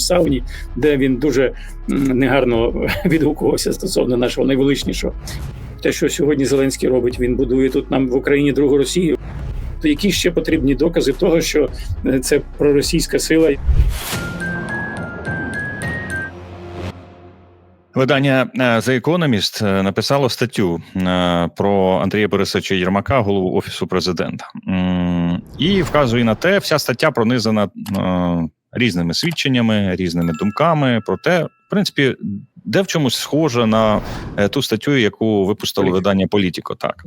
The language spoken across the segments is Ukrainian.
сауні, де він дуже негарно відгукувався стосовно нашого найвеличнішого. Те, що сьогодні Зеленський робить, він будує тут нам в Україні другу Росію. То які ще потрібні докази того, що е, це проросійська сила? Видання е, The Economist е, написало статтю про Андрія Борисовича Єрмака, голову офісу президента, і вказує на те, вся стаття пронизана різними свідченнями, різними думками про те, в принципі, де в чомусь схоже на е, ту статтю, яку випустило видання Політіко. Так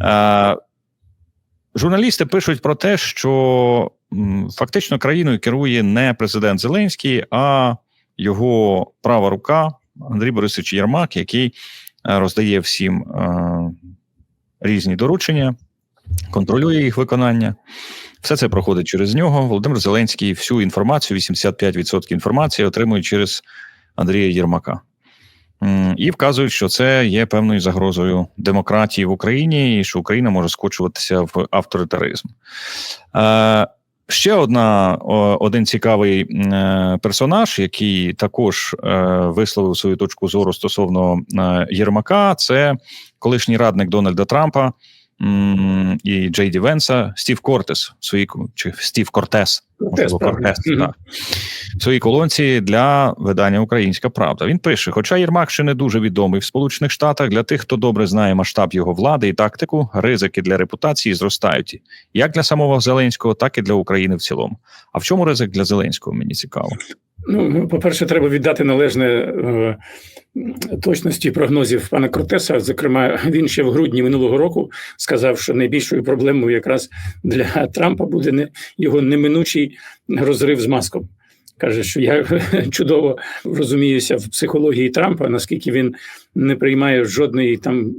е, журналісти пишуть про те, що фактично країною керує не президент Зеленський, а його права рука. Андрій Борисович Єрмак, який е, роздає всім е, різні доручення, контролює їх виконання. Все це проходить через нього. Володимир Зеленський всю інформацію, 85% інформації отримує через Андрія Єрмака. І вказують, що це є певною загрозою демократії в Україні, і що Україна може скочуватися в авторитаризм. Е, Ще одна один цікавий е, персонаж, який також е, висловив свою точку зору стосовно Єрмака, це колишній радник Дональда Трампа і Джей Ді Венса, Стів Кортес, в своїй чи Стів Кортес, Кортес, можливо. Кортес, так, в своїй колонці для видання Українська Правда. Він пише: хоча Єрмак ще не дуже відомий в Сполучених Штатах, для тих, хто добре знає масштаб його влади і тактику, ризики для репутації зростають як для самого Зеленського, так і для України в цілому. А в чому ризик для Зеленського? Мені цікаво. Ну, по-перше, треба віддати належне е, точності прогнозів пана Кортеса. Зокрема, він ще в грудні минулого року сказав, що найбільшою проблемою якраз для Трампа буде не його неминучий розрив з маском. Каже, що я чудово розуміюся в психології Трампа, наскільки він не приймає жодної там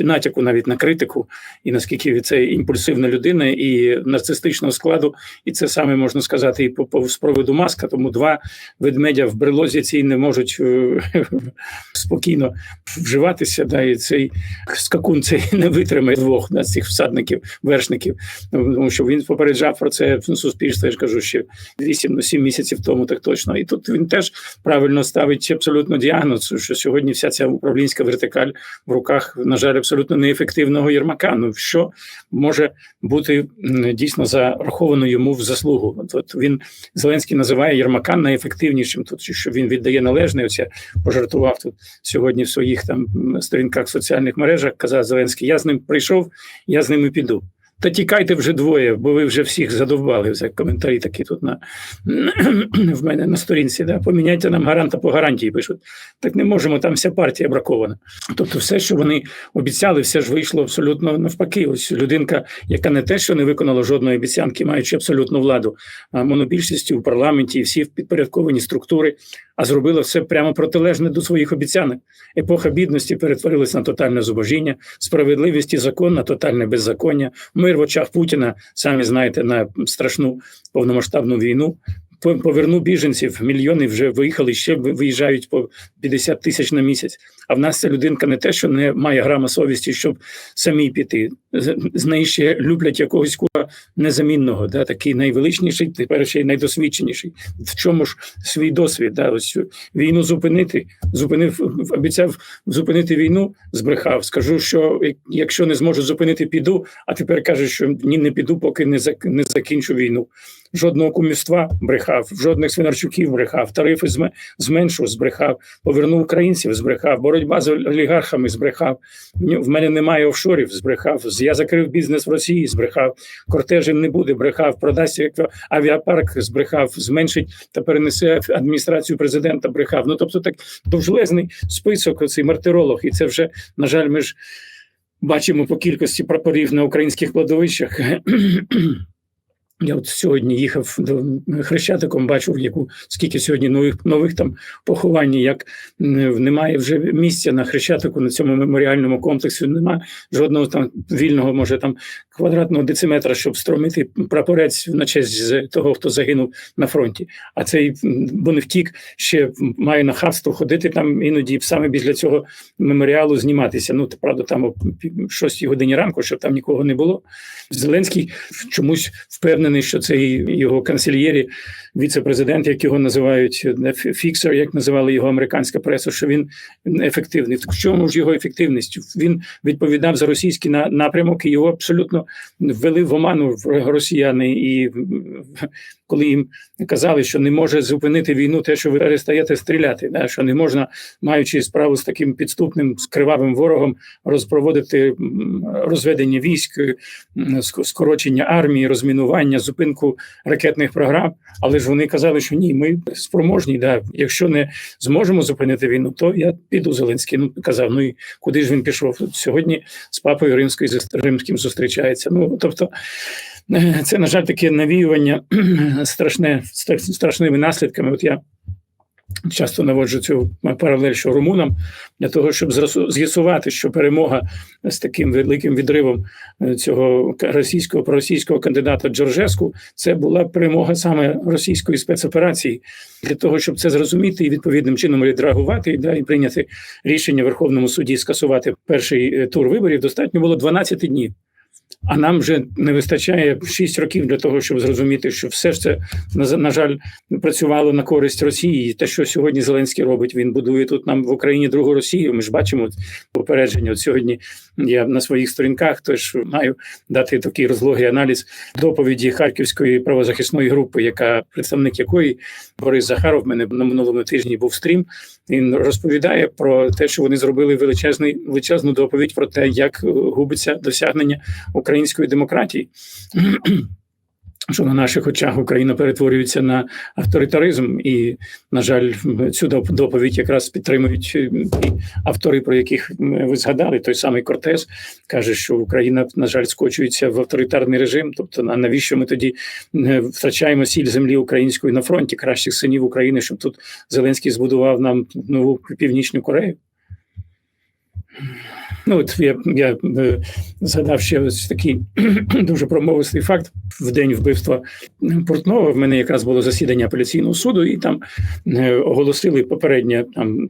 натяку навіть на критику, і наскільки це імпульсивна людина і нарцистичного складу, і це саме можна сказати і по, по з приводу маска. Тому два ведмедя в брелозі ці не можуть е, спокійно вживатися. Да, і цей скакун цей не витримає двох да, цих всадників, вершників. Тому що він попереджав про це в суспільстві. Я ж кажу, ще 8-7 місяців тому, так точно. І тут він теж правильно ставить абсолютно діагноз, що сьогодні вся ця управлінська вертикаль в руках, на жаль, абсолютно неефективного Єрмака. Ну що може бути дійсно зараховано йому в заслугу? От, от він Зеленський називає Єрмака найефективнішим. Тут що він віддає належне. Оце пожартував тут сьогодні в своїх там сторінках в соціальних мережах. Казав Зеленський: я з ним прийшов, я з ними піду. Та тікайте вже двоє, бо ви вже всіх задовбали. Це коментарі такі тут на в мене на сторінці. Да? Поміняйте нам гаранта по гарантії. Пишуть. Так не можемо, там вся партія бракована. Тобто, все, що вони обіцяли, все ж вийшло абсолютно навпаки. Ось людинка, яка не те, що не виконала жодної обіцянки, маючи абсолютну владу, а монобільшістю у парламенті і всі підпорядковані структури, а зробила все прямо протилежне до своїх обіцянок. Епоха бідності перетворилась на тотальне зубожіння, справедливість і закон на тотальне беззаконня, мир в очах Путіна, самі знаєте, на страшну повномасштабну війну. По- Поверну біженців, мільйони вже виїхали, ще ви- виїжджають по 50 тисяч на місяць. А в нас ця людинка не те, що не має грама совісті, щоб самі піти. З, з ще люблять якогось кура незамінного, да, такий найвеличніший, тепер ще й найдосвідченіший. В чому ж свій досвід? Да, ось війну зупинити, зупинив, обіцяв зупинити війну, збрехав. Скажу, що якщо не зможу зупинити, піду. А тепер каже, що ні, не піду, поки не зак- не закінчу війну. Жодного кумівства брехав, жодних свинарчуків брехав, тарифи зме- зменшив, збрехав, повернув українців, збрехав, боротьба з олігархами збрехав. В мене немає офшорів, збрехав. З- Я закрив бізнес в Росії, збрехав. Кортежів не буде, брехав. Продасть як авіапарк, збрехав, зменшить та перенесе адміністрацію президента. Брехав. Ну тобто, так довжелезний список. Оцей мартиролог, і це вже на жаль, ми ж бачимо по кількості прапорів на українських кладовищах. Я от сьогодні їхав до Хрещатиком, бачив, яку скільки сьогодні нових нових там поховань, як немає вже місця на Хрещатику на цьому меморіальному комплексі. Немає жодного там вільного, може там квадратного дециметра, щоб стромити прапорець на честь того, хто загинув на фронті. А цей бо не втік, ще має нахабство ходити там іноді саме після цього меморіалу зніматися. Ну правда, там о 6 годині ранку, щоб там нікого не було. Зеленський чомусь впевнений. Впевнений, що цей його канцельєрі, віце-президент, як його називають, фіксер, як називали його американська преса, що він ефективний. В чому ж його ефективність? Він відповідав за російський на- напрямок, і його абсолютно ввели в оману росіяни. І коли їм казали, що не може зупинити війну, те, що ви перестаєте стріляти, да, що не можна, маючи справу з таким підступним з кривавим ворогом, розпроводити розведення військ, скорочення армії, розмінування, зупинку ракетних програм. Але ж вони казали, що ні, ми спроможні. Да, якщо не зможемо зупинити війну, то я піду Зеленський. Ну казав, ну і куди ж він пішов? Сьогодні з папою римською римським зустрічається. Ну тобто. Це, на жаль, таке навіювання страшне страшними наслідками. От я часто наводжу цю паралель, що румунам для того, щоб з'ясувати, що перемога з таким великим відривом е, цього російського проросійського кандидата Джорджеску, це була перемога саме російської спецоперації. Для того, щоб це зрозуміти і відповідним чином відреагувати да, і прийняти рішення Верховному суді скасувати перший е, тур виборів, достатньо було 12 днів. А нам вже не вистачає 6 років для того, щоб зрозуміти, що все ж це на, жаль працювало на користь Росії. І те, що сьогодні Зеленський робить, він будує тут нам в Україні другу Росію. Ми ж бачимо попередження. От сьогодні я на своїх сторінках теж маю дати такий розлогий аналіз доповіді Харківської правозахисної групи, яка представник якої Борис Захаров в мене на минулому тижні був стрім. Він розповідає про те, що вони зробили величезний величезну доповідь про те, як губиться досягнення української демократії. Що на наших очах Україна перетворюється на авторитаризм, і на жаль, цю доповідь якраз підтримують е, автори, про яких ви згадали. Той самий Кортес каже, що Україна на жаль скочується в авторитарний режим. Тобто, а навіщо ми тоді е, втрачаємо сіль землі української на фронті кращих синів України, щоб тут Зеленський збудував нам нову північну Корею? Ну, от я, я е, згадав ще ось такий дуже промовистий факт. В день вбивства Портнова в мене якраз було засідання апеляційного суду, і там е, оголосили попереднє там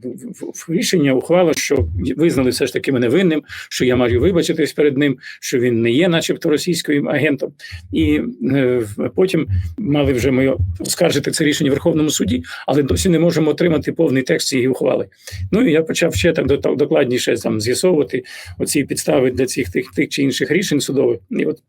рішення, ухвала, що визнали все ж таки мене винним, що я маю вибачитись перед ним, що він не є, начебто, російським агентом. І е, потім мали вже ми оскаржити це рішення в Верховному суді, але досі не можемо отримати повний текст цієї ухвали. Ну і я почав ще так докладніше там з'ясовувати оці підстави для цих тих, тих чи інших рішень судових. І от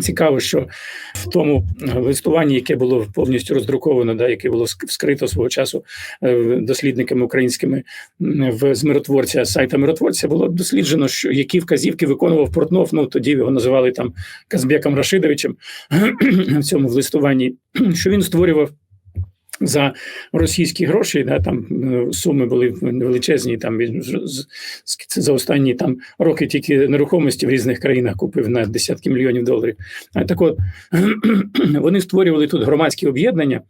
цікаво, що в тому листуванні, яке було повністю роздруковано, да, яке було вскрито свого часу е, дослідниками українськими в з миротворця сайта миротворця, було досліджено, що які вказівки виконував Портнов. Ну тоді його називали там Казбеком Рашидовичем в цьому в листуванні, що він створював. За російські гроші, да, там е, суми були величезні. Там він за останні там роки тільки нерухомості в різних країнах купив на десятки мільйонів доларів. А так от вони створювали тут громадські об'єднання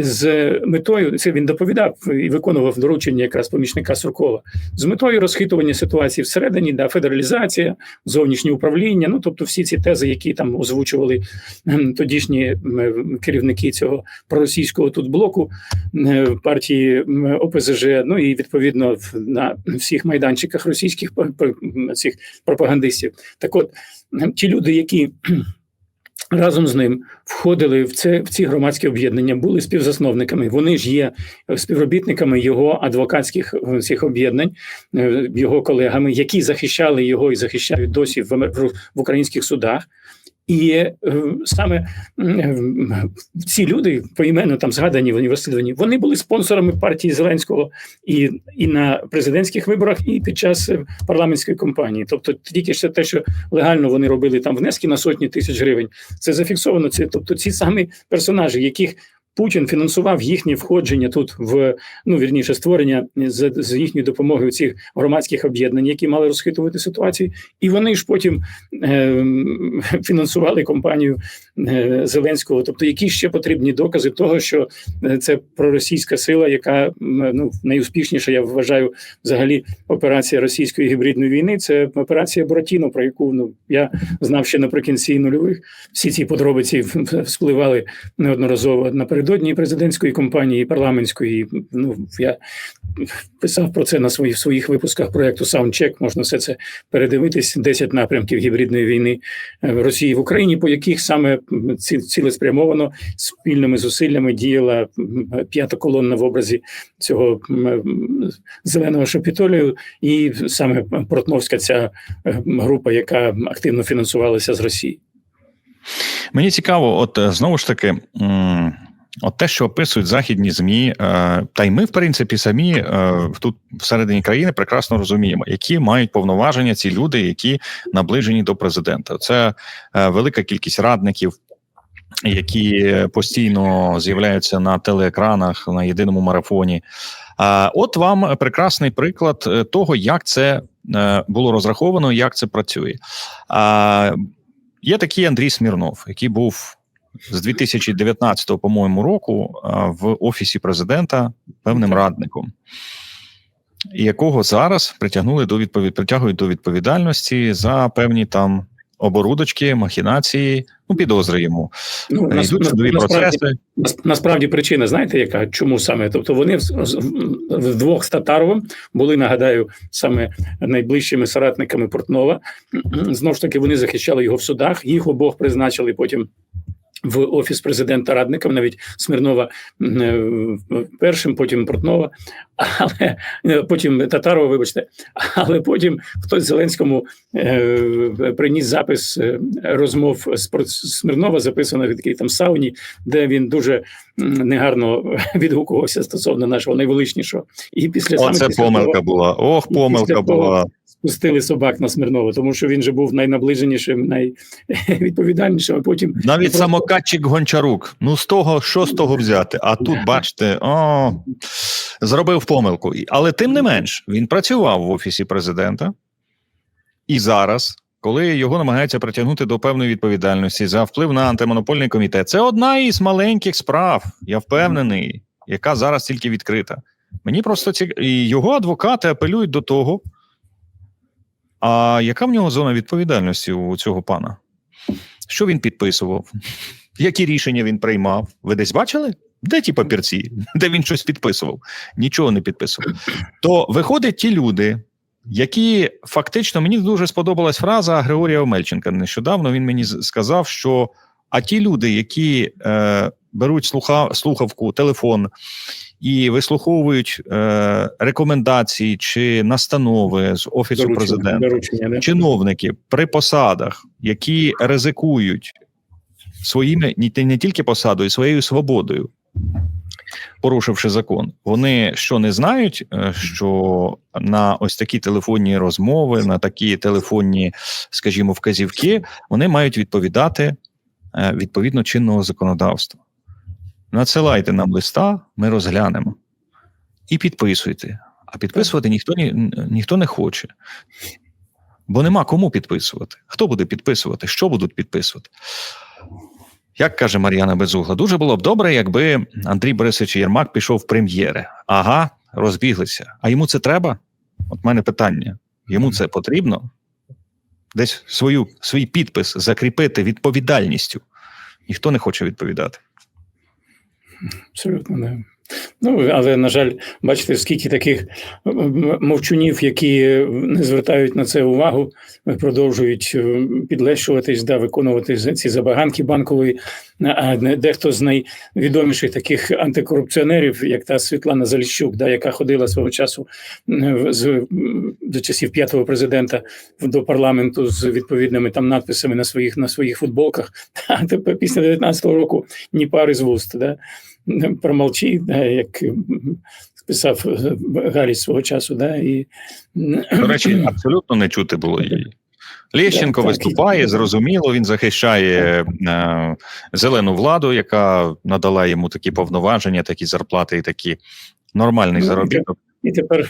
з метою. Це він доповідав і виконував доручення якраз помічника Суркова з метою розхитування ситуації всередині, да, федералізація, зовнішнє управління. Ну тобто, всі ці тези, які там озвучували ем, тодішні ем, керівники цього проросійського тут блоку е, партії ОПЗЖ, ну і відповідно на всіх майданчиках російських цих пропагандистів. Так от ем, ті люди, які разом з ним входили в це в ці громадські об'єднання, були співзасновниками. Вони ж є співробітниками його адвокатських е, цих об'єднань, е, його колегами, які захищали його і захищають досі в, в українських судах. І е, саме ці люди поіменно там згадані в розслідуванні, вони були спонсорами партії Зеленського і, і на президентських виборах, і під час е, парламентської кампанії. Тобто, тільки ще те, що легально вони робили там внески на сотні тисяч гривень, це зафіксовано. Це тобто ці самі персонажі, яких Путін фінансував їхнє входження тут в ну вірніше створення з, з їхньої допомоги цих громадських об'єднань, які мали розхитувати ситуацію, і вони ж потім е, фінансували компанію е, Зеленського. Тобто, які ще потрібні докази того, що е, це проросійська сила, яка ну найуспішніша, я вважаю, взагалі операція російської гібридної війни. Це операція Буратіно, про яку ну я знав ще наприкінці нульових. Всі ці подробиці вспливали неодноразово напередодні напередодні президентської кампанії, парламентської. Ну я писав про це на своїх своїх випусках проекту Soundcheck. Можна все це передивитись. 10 напрямків гібридної війни е, в Росії в Україні, по яких саме ці- цілеспрямовано спільними зусиллями діяла п'ята колонна в образі цього зеленого шапітолію, і саме Портновська ця е, група, яка активно фінансувалася з Росії. Мені цікаво, от е, знову ж таки, от те, що описують західні змі, е, та й ми, в принципі, самі е, тут всередині країни прекрасно розуміємо, які мають повноваження ці люди, які наближені до президента. Це е, велика кількість радників. Які постійно з'являються на телеекранах на єдиному марафоні. От вам прекрасний приклад того, як це було розраховано, як це працює. Є такий Андрій Смірнов, який був з 2019, по-моєму, року в офісі президента певним радником, якого зараз притягнули до відповід... притягують до відповідальності за певні там оборудочки, махінації. Ну, підозри йому. Ну, Е, нас- судові насправді, процеси. Нас- Насправді причина, знаєте, яка? Чому саме? Тобто вони вдвох з Татаровим були, нагадаю, саме найближчими соратниками Портнова. Знову ж таки, вони захищали його в судах. Їх обох призначили потім. В офіс президента радником, навіть Смірнова м, е, першим, потім Портнова, але е, потім Татарова, вибачте, але потім хтось Зеленському е, приніс запис розмов з Смірнова, записаних в такій там сауні, де він дуже негарно відгукувався стосовно нашого найвеличнішого. І після саме Оце після помилка того була. Ох, помилка того- була. Спустили собак на Смірнова, тому що він же був найнаближенішим, найвідповідальнішим. А потім Навіть просто- самокатчик Гончарук. Ну, з того, що з того взяти? А тут, бачите, о, зробив помилку. Але тим не менш, він працював в офісі президента. І зараз, коли його намагаються притягнути до певної відповідальності за вплив на антимонопольний комітет, це одна із маленьких справ, я впевнений, яка зараз тільки відкрита. Мені просто і його адвокати апелюють до того. А яка в нього зона відповідальності у цього пана? Що він підписував? Які рішення він приймав? Ви десь бачили? Де ті папірці? Де він щось підписував? Нічого не підписував. То виходять ті люди, які фактично мені дуже сподобалась фраза Григорія Омельченка. Нещодавно він мені сказав, що а ті люди, які е, беруть слуха, слухавку, телефон і вислуховують е, рекомендації чи настанови з офісу доручення, президента. доручення, чиновники при посадах, які ризикують своїми не тільки посадою, своєю свободою, порушивши закон, вони що не знають, е, що на ось такі телефонні розмови, на такі телефонні, скажімо, вказівки, вони мають відповідати е, відповідно чинного законодавства. Надсилайте нам листа, ми розглянемо. І підписуйте. А підписувати ніхто ні, ніхто не хоче. Бо нема кому підписувати. Хто буде підписувати? Що будуть підписувати? Як каже Мар'яна Безугла, дуже було б добре, якби Андрій Борисович Єрмак пішов в прем'єри. Ага, розбіглися. А йому це треба? От мене питання: йому це потрібно? Десь свою, свій підпис закріпити відповідальністю. Ніхто не хоче відповідати. Абсолютно не. Ну, але, на жаль, бачите, скільки таких мовчунів, які не звертають на це увагу, продовжують підлещуватись, да, виконувати ці забаганки банкової. А дехто з найвідоміших таких антикорупціонерів, як та Світлана Заліщук, да, яка ходила свого часу з, до часів п'ятого президента до парламенту з відповідними там надписами на своїх на своїх футболках. А тепер після 19-го року ні пари з вуст. Да? Промолчи, да, як писав е, свого часу, да, і До речі, абсолютно не чути було її. Лєщенко Так, так. виступає, зрозуміло, він захищає е, зелену владу, яка надала йому такі повноваження, такі зарплати і такі нормальний Ну, заробіток. І тепер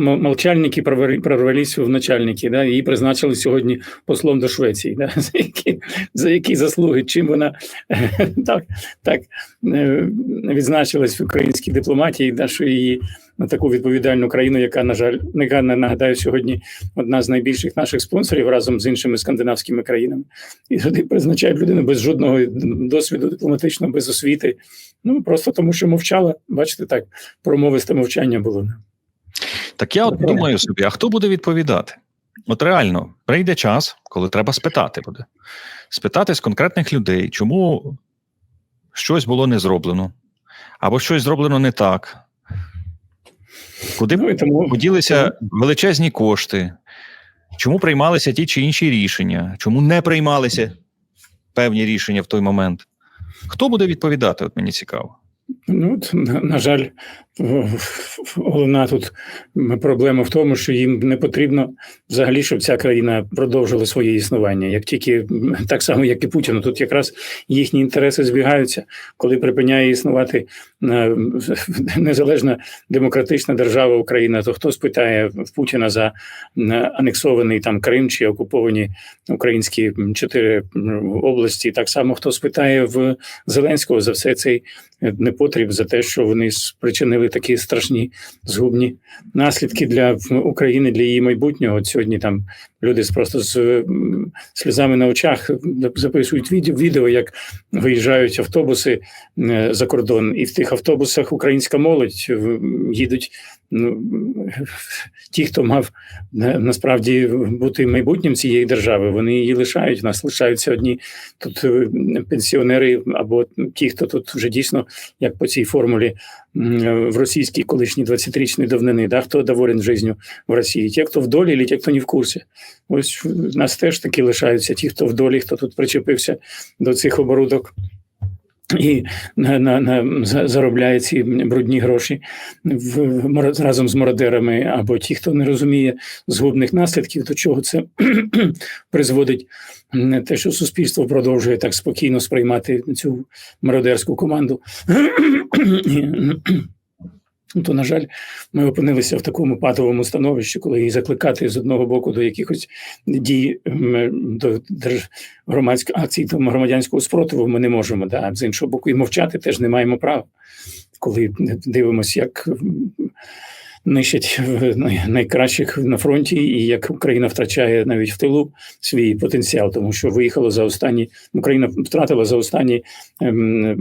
молчальники прорвались в начальники, да, її призначили сьогодні послом до Швеції, да, за, які, за які заслуги, чим вона так, так е, відзначилась в українській дипломатії, да, що її на таку відповідальну країну, яка на жаль, яка нагадаю сьогодні одна з найбільших наших спонсорів разом з іншими скандинавськими країнами, і туди призначають людину без жодного досвіду дипломатичного, без освіти. Ну просто тому, що мовчала. Бачите, так промовисте мовчання було. Так я от думаю собі, а хто буде відповідати? От реально прийде час, коли треба спитати буде. Спитати з конкретних людей, чому щось було не зроблено, або щось зроблено не так. Куди ну, тому, поділися величезні кошти? Чому приймалися ті чи інші рішення? Чому не приймалися певні рішення в той момент? Хто буде відповідати? От мені цікаво. Ну, на, на жаль, головна тут проблема в тому, що їм не потрібно взагалі, щоб ця країна продовжила своє існування. Як тільки так само, як і Путіну, тут якраз їхні інтереси збігаються, коли припиняє існувати е, незалежна демократична держава Україна, то хто спитає в Путіна за анексований там Крим чи окуповані українські чотири області? Так само хто спитає в Зеленського за все цей непотріб, за те, що вони спричинили такі страшні згубні наслідки для України, для її майбутнього. От сьогодні там люди просто з сльозами на очах записують відео, як виїжджають автобуси за кордон, і в тих автобусах українська молодь їдуть. Ну, ті, хто мав насправді бути майбутнім цієї держави, вони її лишають. У нас лишаються одні тут пенсіонери або ті, хто тут вже дійсно, як по цій формулі в російській колишній 20-річної давнини, да, хто доволен життю в Росії, ті, хто в долі, ті, хто не в курсі. Ось у нас теж такі лишаються ті, хто в долі, хто тут причепився до цих оборудок. І на, на, на заробляє ці брудні гроші в, в разом з мародерами, або ті, хто не розуміє згубних наслідків, до чого це призводить те, що суспільство продовжує так спокійно сприймати цю мародерську команду. То, на жаль, ми опинилися в такому патовому становищі, коли її закликати з одного боку до якихось дій до громадських акцій до громадянського спротиву ми не можемо. Да? З іншого боку, і мовчати теж не маємо права, коли дивимося, як нищать найкращих на фронті, і як Україна втрачає навіть в тилу свій потенціал, тому що виїхало за останні Україна втратила за останні ем,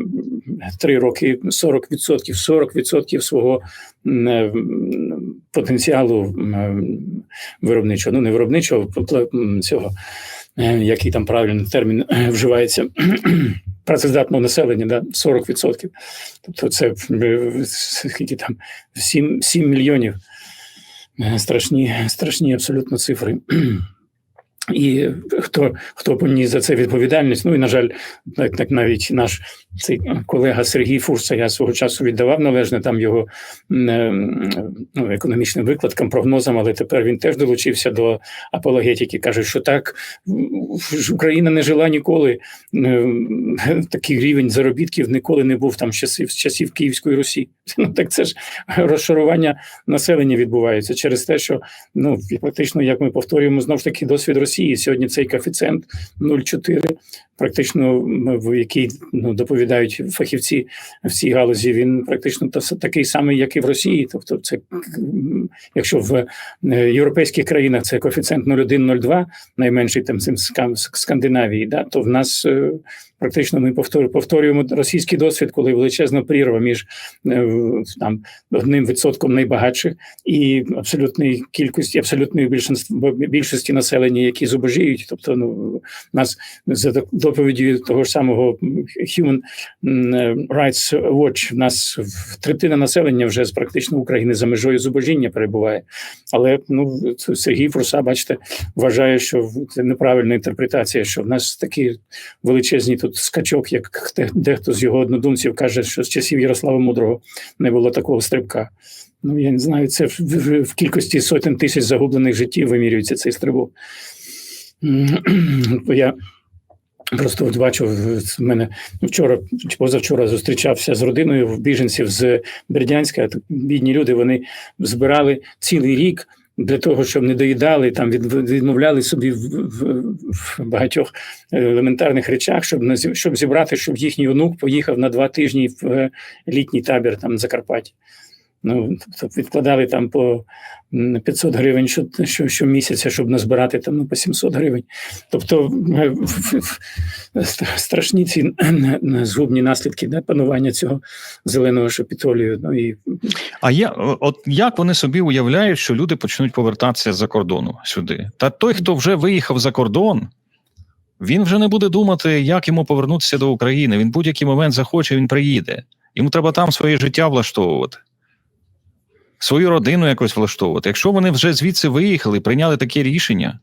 три роки 40%, 40% свого ем, потенціалу ем, виробничого, ну не виробничого цього, е, який там правильний термін е, вживається працездатного населення, на 40%. Тобто це скільки там 7, 7 мільйонів. Страшні, страшні абсолютно цифри. І хто хто поніс за це відповідальність? Ну і на жаль, так, так навіть наш цей колега Сергій Фурса, я свого часу віддавав належне там його ну, економічним викладкам, прогнозам, але тепер він теж долучився до апологетики. каже, що так Україна не жила ніколи. Такий рівень заробітків ніколи не був там з часів з часів Київської Русі. Ну так це ж розшарування населення відбувається через те, що ну практично, як ми повторюємо, знов ж таки досвід Росії. Сьогодні цей коефіцієнт 0,4, практично в який ну доповідають фахівці в цій галузі. Він практично такий самий, як і в Росії. Тобто, це якщо в е, європейських країнах це коефіцієнт 0,1-0,2, найменший там цим Скандинавії, да то в нас е, Практично ми повторюємо російський досвід, коли величезна прірва між е, там одним відсотком найбагатших і абсолютної кількості, абсолютної більшості населення, які зубожіють. Тобто, ну нас за доповіді того ж самого Human Rights Watch, в нас третина населення вже з практично України за межою зубожіння перебуває. Але ну Сергій Фруса, бачите, вважає, що це неправильна інтерпретація, що в нас такі величезні тут скачок, як дехто з його однодумців каже, що з часів Ярослава Мудрого не було такого стрибка. Ну я не знаю, це в, кількості сотень тисяч загублених життів вимірюється цей стрибок. Я Просто от бачу, в мене вчора чи позавчора зустрічався з родиною біженців з Бердянська. Бідні люди вони збирали цілий рік для того, щоб не доїдали, там відмовляли собі в, в, в багатьох елементарних речах, щоб щоб зібрати, щоб їхній онук поїхав на два тижні в літній табір там Закарпаття. Ну, відкладали там по 500 гривень що, що, щомісяця, щоб назбирати там ну, по 700 гривень. Тобто е, страшні ці згубні наслідки да, панування цього зеленого шапітолію. Ну, і А я от як вони собі уявляють, що люди почнуть повертатися з-за кордону сюди? Та той, хто вже виїхав за кордон, він вже не буде думати, як йому повернутися до України. Він будь-який момент захоче, він приїде. Йому треба там своє життя влаштовувати, свою родину якось влаштовувати. Якщо вони вже звідси виїхали, прийняли таке рішення.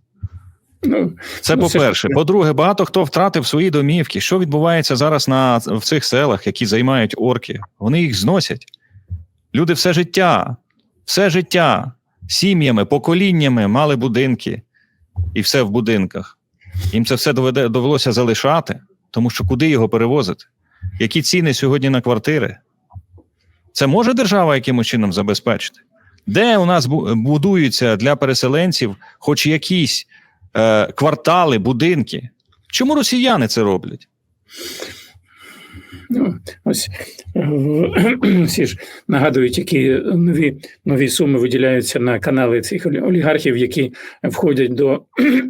ну, Це Ну, по-перше. ж- По-друге, багато хто втратив свої домівки. Що відбувається зараз на, в цих селах, які займають орки? Вони їх зносять. Люди все життя, все життя сім'ями, поколіннями мали будинки і все в будинках. Їм це все доведе, довелося залишати, тому що куди його перевозити? Які ціни сьогодні на квартири? Це може держава якимось чином забезпечити? Де у нас будуються для переселенців хоч якісь е, квартали, будинки? Чому росіяни це роблять? Ну, ось е, всі ж нагадують, які нові, нові суми виділяються на канали цих олігархів, які входять до,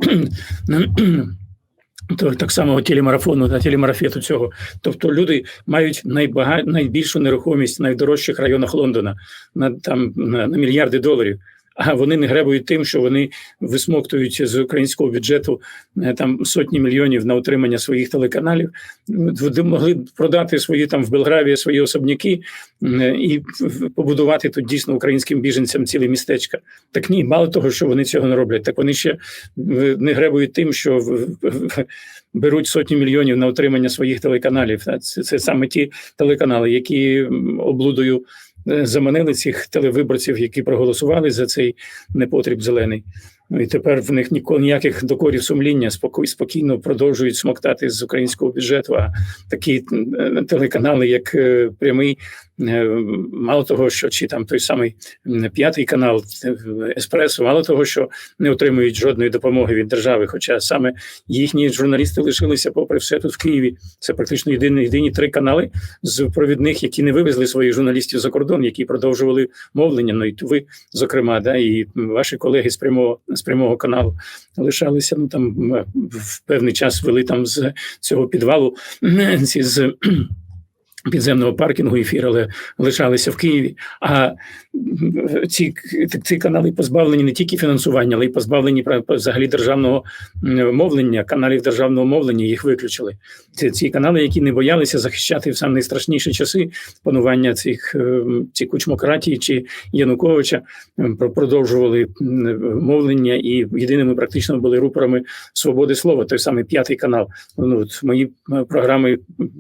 до так само телемарафону та телемарафету цього. Тобто люди мають найбага... найбільшу нерухомість в найдорожчих районах Лондона на там на, на мільярди доларів. А вони не гребують тим, що вони висмоктують з українського бюджету е, там сотні мільйонів на утримання своїх телеканалів. Могли продати свої там в Белгравії свої особняки е, і побудувати тут дійсно українським біженцям ціле містечка. Так ні, мало того, що вони цього не роблять, так вони ще е, не гребують тим, що беруть сотні мільйонів на утримання своїх телеканалів. Це, це саме ті телеканали, які облудою заманили цих телевиборців, які проголосували за цей непотріб зелений. Ну і тепер в них ніколи ніяких докорів сумління спокій, спокійно продовжують смоктати з українського бюджету. А такі е, телеканали, як е, прямий, е, мало того, що чи там той самий п'ятий канал е, Еспресо, мало того, що не отримують жодної допомоги від держави. Хоча саме їхні журналісти лишилися, попри все тут в Києві. Це практично єдині, єдині три канали з провідних, які не вивезли своїх журналістів за кордон, які продовжували мовлення. Ну і ви, зокрема, да, і ваші колеги з прямого з прямого каналу лишалися. Ну там в певний час вели там з цього підвалу ці з. Підземного паркінгу ефір, але лишалися в Києві. А ці, ці канали позбавлені не тільки фінансування, але й позбавлені взагалі державного мовлення, каналів державного мовлення їх виключили. Це ці канали, які не боялися захищати в самі найстрашніші часи панування цих е, ці кучмократії чи Януковича, продовжували мовлення і єдиними практично були рупорами свободи слова. Той самий п'ятий канал. Ну от мої програми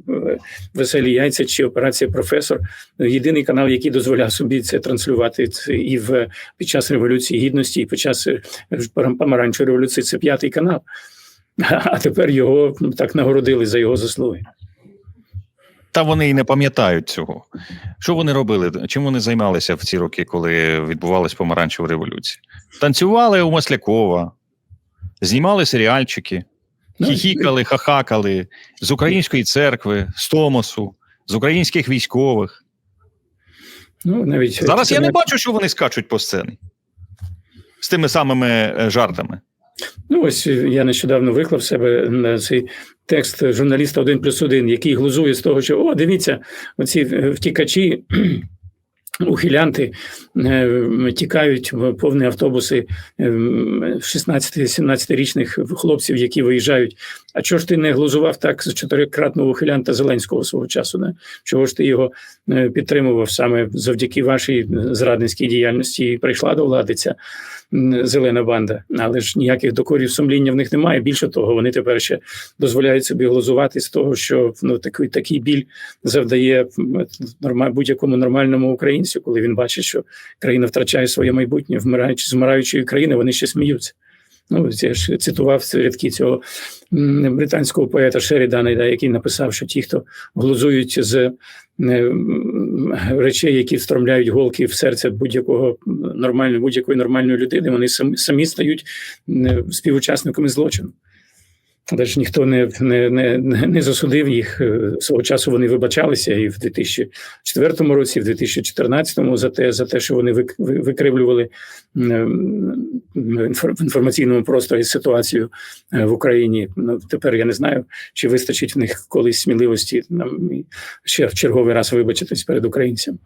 е, веселі яйця чи операція професор. Єдиний канал, який дозволяв собі це транслювати це і в під час революції гідності, і під час е, помаранчевої революції. Це п'ятий канал. А тепер його так нагородили за його заслуги. Та вони і не пам'ятають цього. Що вони робили? Чим вони займалися в ці роки, коли відбувалась помаранчева революція? Танцювали у Маслякова, знімали серіальчики, Ну, хіхікали, хахакали з української церкви, з Томосу, з українських військових. Ну, навіть Зараз я не бачу, що вони скачуть по сцені з тими самими е, жартами. Ну, ось я нещодавно виклав себе на цей текст журналіста один плюс один, який глузує з того, що о, дивіться, оці е, втікачі. Ухилянти е, тікають повні автобуси е, 16-17-річних хлопців, які виїжджають. А чого ж ти не глузував так з чотирикратного ухилянта Зеленського свого часу? Не? Чого ж ти його е, підтримував саме завдяки вашій зрадницькій діяльності і прийшла до влади ця зелена банда? Але ж ніяких докорів сумління в них немає. Більше того, вони тепер ще дозволяють собі глузувати з того, що ну такий такий біль завдає будь-якому нормальному українцю, коли він бачить, що країна втрачає своє майбутнє, вмираючи з вмираючої країни, вони ще сміються. Ну, я ж цитував рядки цього британського поета Шерідана, який написав, що ті, хто глузують з речей, які встромляють голки в серце будь-якого нормального, будь-якої нормальної людини, вони самі стають співучасниками злочину. Але ж ніхто не, не, не, не засудив їх. Е, Свого часу вони вибачалися і в 2004 році, і в 2014 за те, за те, що вони вик- викривлювали в інформаційному просторі ситуацію е, в Україні. Ну тепер я не знаю, чи вистачить в них колись сміливості нам ще в черговий раз вибачитись перед українцями.